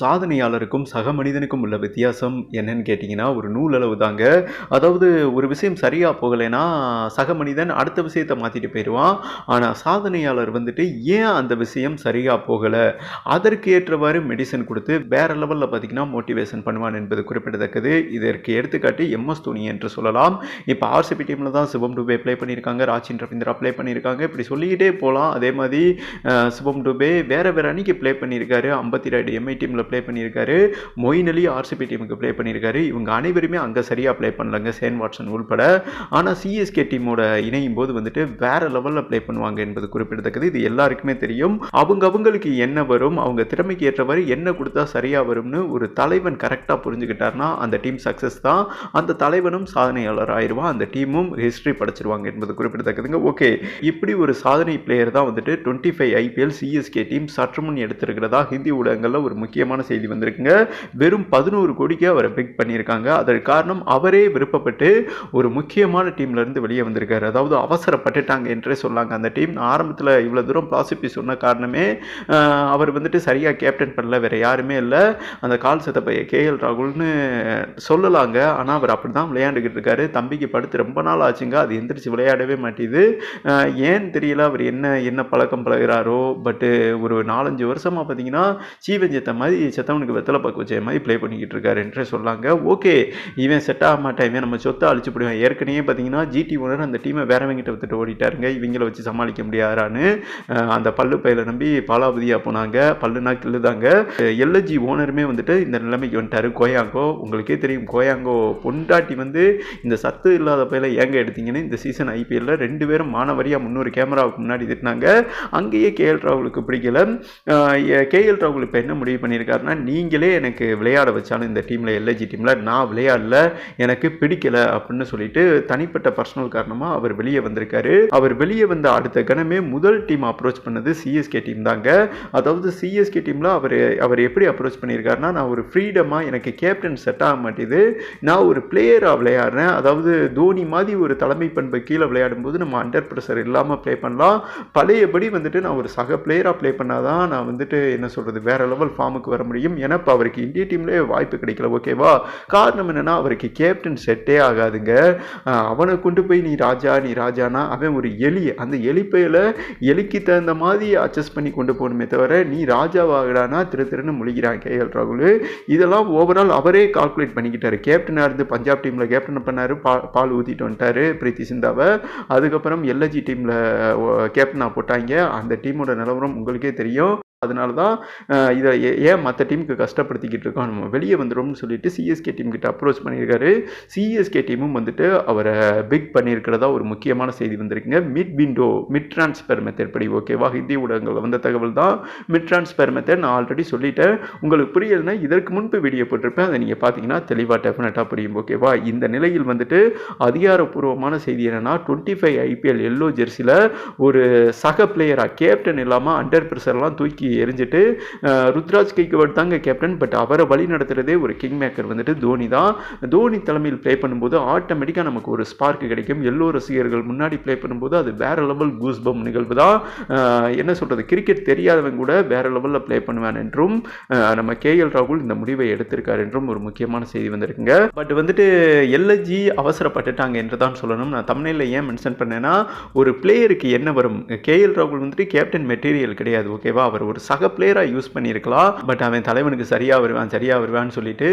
சாதனையாளருக்கும் சக மனிதனுக்கும் உள்ள வித்தியாசம் என்னன்னு கேட்டிங்கன்னா ஒரு நூலளவு தாங்க. அதாவது ஒரு விஷயம் சரியாக போகலைன்னா சக மனிதன் அடுத்த விஷயத்தை மாற்றிட்டு போயிடுவான். ஆனால் சாதனையாளர் வந்துட்டு ஏன் அந்த விஷயம் சரியாக போகலை? அதற்கு ஏற்றவாறு மெடிசன் கொடுத்து வேற லெவலில் பார்த்தீங்கன்னா மோட்டிவேஷன் பண்ணுவான் என்பது குறிப்பிடத்தக்கது. இதற்கு எடுத்துக்காட்டு எம்எஸ் தோனி என்று சொல்லலாம். இப்போ ஆர்சிபி டீமில் தான் சிவம் டுபே ப்ளே பண்ணியிருக்காங்க. ராஜின் ரவீந்திரா ப்ளே பண்ணியிருக்காங்க. இப்படி சொல்லிக்கிட்டே போகலாம் அதே மாதிரி சிவம் டுபே வேற வேற அன்னைக்கு ப்ளே பண்ணியிருக்காரு. ஐம்பத்தி ரெண்டு எம்ஐ டீமில் ப்ளே பண்ணியிருக்காரு. மொயின் அலி ஆர்சிபி டீமுக்கு ப்ளே பண்ணியிருக்காரு. இவங்க அனைவருமே அங்கே சரியாக ப்ளே பண்ணலங்க சேன் வாட்சன் உள்பட. ஆனால் சிஎஸ்கே டீமோட இணையும் போது வந்துட்டு வேற லெவலில் ப்ளே பண்ணுவாங்க என்பது குறிப்பிடத்தக்கது. இது எல்லாருக்குமே தெரியும். அவங்க அவங்களுக்கு என்ன வரும் அவங்க திறமைக்கு ஏற்றவாறு என்ன கொடுத்தா சரியாக வரும்னு ஒரு தலைவன் கரெக்டாக புரிஞ்சுக்கிட்டாருன்னா அந்த டீம் சக்ஸஸ் தான். அந்த தலைவனும் சாதனையாளர் ஆயிடுவான். அந்த டீமும் ஹிஸ்ட்ரி படைச்சிருவாங்க என்பது குறிப்பிடத்தக்கதுங்க. ஓகே இப்படி ஒரு சாதனை பிளேயர் தான் வந்துட்டு twenty five IPL CSK team சற்று முன் எடுத்திருக்கிறதா? ஹிந்தி ஊடகங்களில் ஒரு முக்கியமான செய்தி வந்திருக்குங்க. வெறும் பதினோரு கோடிக்கு அவரை பிக் பண்ணியிருக்காங்க. அதற்கு காரணம் அவரே விருப்பப்பட்டு ஒரு முக்கியமான டீம்லேருந்து வெளியே வந்திருக்காரு. அதாவது அவசரப்பட்டுட்டாங்க என்றே சொல்லாங்க அந்த டீம் ஆரம்பத்தில் இவ்வளோ தூரம் ப்ராசிபி சொன்ன காரணமே அவர் வந்துட்டு சரியாக கேப்டன் பண்ணல. வேறு யாருமே இல்லை. அந்த கால் செத்த பையன் கேஎல் ராகுல்னு சொல்லலாங்க. ஆனால் அவர் அப்படி தான் விளையாண்டுக்கிட்டு இருக்காரு. தம்பிக்கு படுத்து ரொம்ப நாள் ஆச்சுங்க. அது எந்திரிச்சு விளையாடவே மாட்டேது. ஏன் ஏன்னு தெரியல அவர் என்ன என்ன பழக்கம் பழகுறாரோ. பட்டு ஒரு நாலஞ்சு வருஷமாக பார்த்தீங்கன்னா சீவஞ்சத்தை மாதிரி செத்தவனுக்கு வெத்தலை பார்க்க வச்ச மாதிரி ப்ளே பண்ணிக்கிட்டு இருக்காருன்றே சொல்லாங்க. ஓகே இவன் செட் ஆக மாட்டான் இவன் நம்ம சொத்தை அழிச்சு போடுவேன். ஏற்கனவே பார்த்தீங்கன்னா ஜிடி ஓனர் அந்த டீமை வேறவங்கிட்ட வித்துட்டு ஓடிட்டாருங்க. இவங்கள வச்சு சமாளிக்க முடியாதான்னு அந்த பல்லு பையில நம்பி பாலாவதியாக போனாங்க. பல்லுனா கிள்ளுதாங்க எல்எஜி ஓனருமே வந்துட்டு இந்த நிலைமைக்கு வந்துட்டாரு. கோயாங்கோ உங்களுக்கே தெரியும். கோயாங்கோ பொண்டாட்டி வந்து இந்த சத்து இல்லாத பையில ஏங்க எடுத்தீங்கன்னு இந்த சீசன் ஐபிஎல்ல ரெண்டு பேரும் மாணவரியாக முன்னூறு கேமராவுக்கு முன்னாடி திட்டினாங்க. அங்கேயே கேஎல் ராகுலுக்கு பிடிக்கல. கேஎல் ராகுல் இப்போ என்ன முடிவு பண்ணியிருக்காருன்னா நீங்களே எனக்கு விளையாட வச்சாலும் இந்த டீமில் எல்ஐஜி டீமில் நான் விளையாடல எனக்கு பிடிக்கல அப்படின்னு சொல்லிட்டு தனிப்பட்ட பர்சனல் காரணமாக அவர் வெளியே வந்திருக்காரு. அவர் வெளியே வந்த அடுத்த கணமே முதல் டீம் அப்ரோச் பண்ணது சிஎஸ்கே டீம் தாங்க. அதாவது சிஎஸ்கே டீமில் அவர் அவர் எப்படி அப்ரோச் பண்ணியிருக்காருன்னா நான் ஒரு ஃப்ரீடமாக எனக்கு கேப்டன் செட் ஆக மாட்டேது. நான் ஒரு பிளேயராக விளையாடுறேன். அதாவது தோனி மாதிரி ஒரு தலைமை பண்பை கீழே விளையாடும்போது நம்ம அண்டர் ப்ரெஷர் இல்லாமல் ப்ளே பண்ணலாம். பழையபடி வந்துட்டு நான் ஒரு சக பிளேயராக ப்ளே பண்ணாதான் நான் வந்துட்டு என்ன சொல்கிறது வேற லெவல் ஃபார்முக்கு வர முடியும். ஏன்னா இப்போ அவருக்கு இந்திய டீம்லேயே வாய்ப்பு கிடைக்கல. ஓகேவா? காரணம் என்னன்னா அவருக்கு கேப்டன் செட்டே ஆகாதுங்க. அவனை கொண்டு போய் நீ ராஜா நீ ராஜானா அவன் ஒரு எலி. அந்த எலிப்பையில் எலிக்கு தகுந்த மாதிரி அட்ஜஸ்ட் பண்ணி கொண்டு போகணுமே தவிர நீ ராஜாவாகடானா திரு திருன்னு முழிக்கிறான் கேஎல் ராகுல். இதெல்லாம் ஓவரால் அவரே கால்குலேட் பண்ணிக்கிட்டாரு. கேப்டனாக இருந்து பஞ்சாப் டீமில் கேப்டன் பண்ணார். பா பால் ஊற்றிட்டு வந்துட்டாரு பிரீத்தி சிந்தாவை. அதுக்கப்புறம் எல்எஜி டீமில் கேப்டனாக போட்டாங்க. அந்த டீமோட நிலவரம் உங்களுக்கே தெரியும். அதனால தான் இதை ஏ- ஏன் மற்ற டீமுக்கு கஷ்டப்படுத்திக்கிட்டு இருக்கோம்? நம்ம வெளியே வந்துடும்னு சொல்லிட்டு சிஎஸ்கே டீம் கிட்ட அப்ரோச் பண்ணியிருக்காரு. சிஎஸ்கே டீமும் வந்துட்டு அவரை பிக் பண்ணியிருக்கிறதா ஒரு முக்கியமான செய்தி வந்திருக்குங்க. Mid window mid transfer method படி ஓகேவா ஹிந்தி ஊடகங்கள் வந்த தகவல் தான் மிட் டிரான்ஸ்பர் மெத்தட் நான் ஆல்ரெடி சொல்லிட்டேன். உங்களுக்கு புரியலைன்னா இதற்கு முன்பு வீடியோ போட்டிருப்பேன். அதை நீங்கள் பார்த்தீங்கன்னா தெளிவாக டெஃபினட்டாக புரியும் ஓகேவா இந்த நிலையில் வந்துட்டு அதிகாரப்பூர்வமான செய்தி என்னன்னா டுவெண்ட்டி ஃபைவ் ஐபிஎல் எல்லோ ஜெர்சியில் ஒரு சக பிளேயராக கேப்டன் இல்லாமல் அண்டர் ப்ரெஷர்லாம் தூக்கி எரிஞ்சிட்டு ருத்ராஜ் கைக்வாட் தாங்க கேப்டன் பட் அவரை வழி நடத்துகிறதே ஒரு கிங் மேக்கர் வந்துட்டு தோனி தான். தோனி தலைமையில் ப்ளே பண்ணும்போது ஆட்டோமேட்டிக்காக நமக்கு ஒரு ஸ்பார்க் கிடைக்கும். எல்லோ ரசிகர்கள் முன்னாடி ப்ளே பண்ணும்போது அது வேற லெவல் கூஸ்பம் நிகழ்வு தான். என்ன சொல்கிறது கிரிக்கெட் தெரியாதவன் கூட வேற லெவலில் ப்ளே பண்ணுவான் என்றும் நம்ம நம்ம கேஎல் ராகுல் இந்த முடிவை எடுத்திருக்கார் என்றும் ஒரு முக்கியமான செய்தி வந்திருக்குங்க. பட் வந்துட்டு எல்எஜி அவசரப்பட்டுட்டாங்க என்று தான் சொல்லணும். நான் தமிழில் ஏன் மென்ஷன் பண்ணேன்னா ஒரு பிளேயருக்கு என்ன வரும்? கேஎல் ராகுல் வந்துட்டு கேப்டன் மெட்டீரியல் கிடையாது ஓகேவா அவர் ஒரு சக பிளேயராக யூஸ் பண்ணியிருக்கலாம். பட் அவன் தலைவனுக்கு சரியாக வருவான் சரியாக வருவான்னு சொல்லிட்டு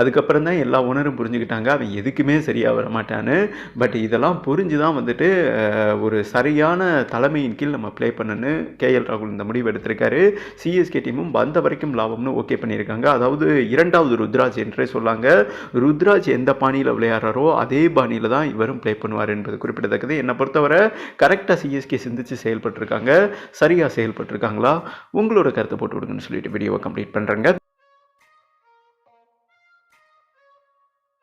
அதுக்கப்புறம் தான் எல்லா ஓனரும் புரிஞ்சுக்கிட்டாங்க. அவன் எதுக்குமே சரியாக வர மாட்டான்னு. பட் இதெல்லாம் புரிஞ்சு தான் வந்துட்டு ஒரு சரியான தலைமையின் கீழ் நம்ம ப்ளே பண்ணணும்னு கேஎல் ராகுல் இந்த முடிவு எடுத்திருக்காரு. சிஎஸ்கே டீமும் வந்த வரைக்கும் லாபம்னு ஓகே பண்ணியிருக்காங்க. அதாவது இரண்டாவது ருத்ராஜ் என்றே சொல்லாங்க. ருத்ராஜ் எந்த பாணியில் விளையாடுறாரோ அதே பாணியில் தான் இவரும் ப்ளே பண்ணுவார் என்பது குறிப்பிடத்தக்கது. என்னை பொறுத்தவரை கரெக்டாக சிஎஸ்கே சிந்திச்சு செயல்பட்டுருக்காங்க. சரியாக செயல்பட்டிருக்காங்களா? உங்களோட கருத்தை போட்டு விடுங்கன்னு சொல்லிட்டு வீடியோவை கம்ப்ளீட் பண்ணுறேங்க